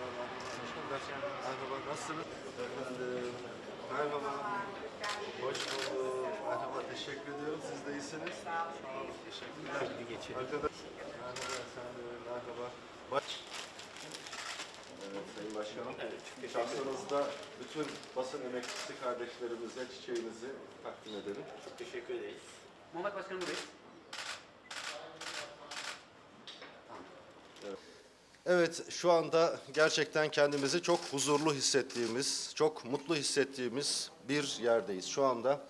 Merhaba, nasılsınız? Efendim, merhaba. Hoş bulduk. Merhaba, teşekkür ediyorum. Siz de iyisiniz. Sağ olun. Teşekkürler. Arkadaş, merhaba efendim, merhaba. Baş... Evet, Sayın Başkanım. Şahsınızda bütün basın emekçisi kardeşlerimize çiçeğinizi takdim edelim. Çok teşekkür ederiz. Muhammed Başkanım buradayız. Evet, şu anda gerçekten kendimizi çok huzurlu hissettiğimiz, çok mutlu hissettiğimiz bir yerdeyiz. Şu anda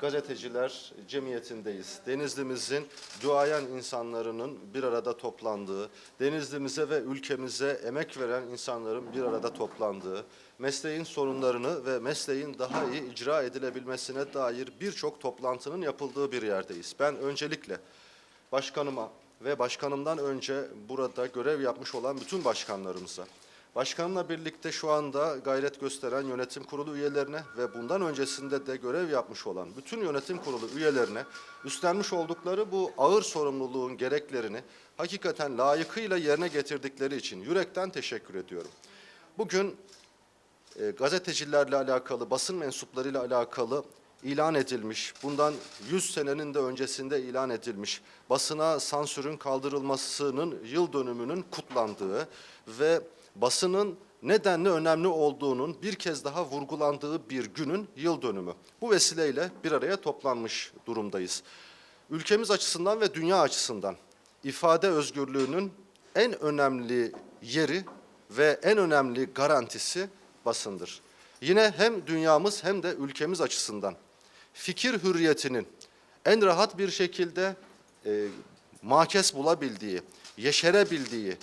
gazeteciler cemiyetindeyiz. Denizlimizin duayen insanlarının bir arada toplandığı, Denizlimize ve ülkemize emek veren insanların bir arada toplandığı, mesleğin sorunlarını ve mesleğin daha iyi icra edilebilmesine dair birçok toplantının yapıldığı bir yerdeyiz. Ben öncelikle başkanıma ve başkanımdan önce burada görev yapmış olan bütün başkanlarımıza, başkanımla birlikte şu anda gayret gösteren yönetim kurulu üyelerine ve bundan öncesinde de görev yapmış olan bütün yönetim kurulu üyelerine üstlenmiş oldukları bu ağır sorumluluğun gereklerini hakikaten layıkıyla yerine getirdikleri için yürekten teşekkür ediyorum. Bugün e, gazetecilerle alakalı, basın mensuplarıyla alakalı ilan edilmiş, bundan 100 senenin de öncesinde ilan edilmiş, basına sansürün kaldırılmasının yıl dönümünün kutlandığı ve basının nedenli önemli olduğunun bir kez daha vurgulandığı bir günün yıl dönümü. Bu vesileyle bir araya toplanmış durumdayız. Ülkemiz açısından ve dünya açısından ifade özgürlüğünün en önemli yeri ve en önemli garantisi basındır. Yine hem dünyamız hem de ülkemiz açısından fikir hürriyetinin en rahat bir şekilde e, makes bulabildiği, yeşerebildiği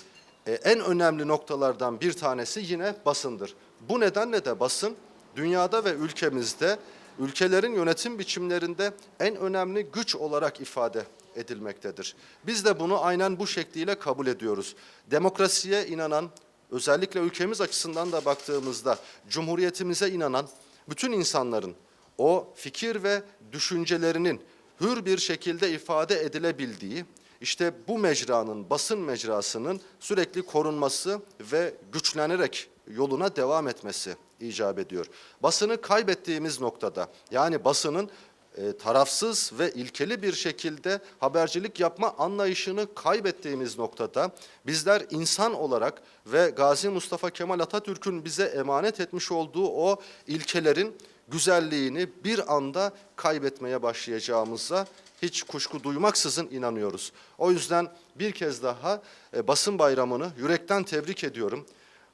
e, en önemli noktalardan bir tanesi yine basındır. Bu nedenle de basın dünyada ve ülkemizde ülkelerin yönetim biçimlerinde en önemli güç olarak ifade edilmektedir. Biz de bunu aynen bu şekliyle kabul ediyoruz. Demokrasiye inanan, özellikle ülkemiz açısından da baktığımızda cumhuriyetimize inanan bütün insanların o fikir ve düşüncelerinin hür bir şekilde ifade edilebildiği, işte bu mecranın, basın mecrasının sürekli korunması ve güçlenerek yoluna devam etmesi icap ediyor. Basını kaybettiğimiz noktada, yani basının e, tarafsız ve ilkeli bir şekilde habercilik yapma anlayışını kaybettiğimiz noktada bizler insan olarak ve Gazi Mustafa Kemal Atatürk'ün bize emanet etmiş olduğu o ilkelerin güzelliğini bir anda kaybetmeye başlayacağımıza hiç kuşku duymaksızın inanıyoruz. O yüzden bir kez daha e, basın bayramını yürekten tebrik ediyorum.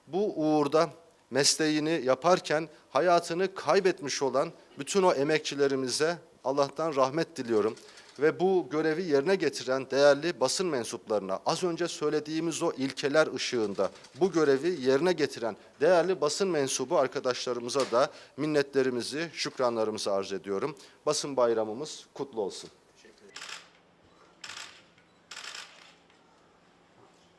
Bu uğurda mesleğini yaparken hayatını kaybetmiş olan bütün o emekçilerimize Allah'tan rahmet diliyorum. Ve bu görevi yerine getiren değerli basın mensuplarına az önce söylediğimiz o ilkeler ışığında bu görevi yerine getiren değerli basın mensubu arkadaşlarımıza da minnetlerimizi, şükranlarımızı arz ediyorum. Basın bayramımız kutlu olsun.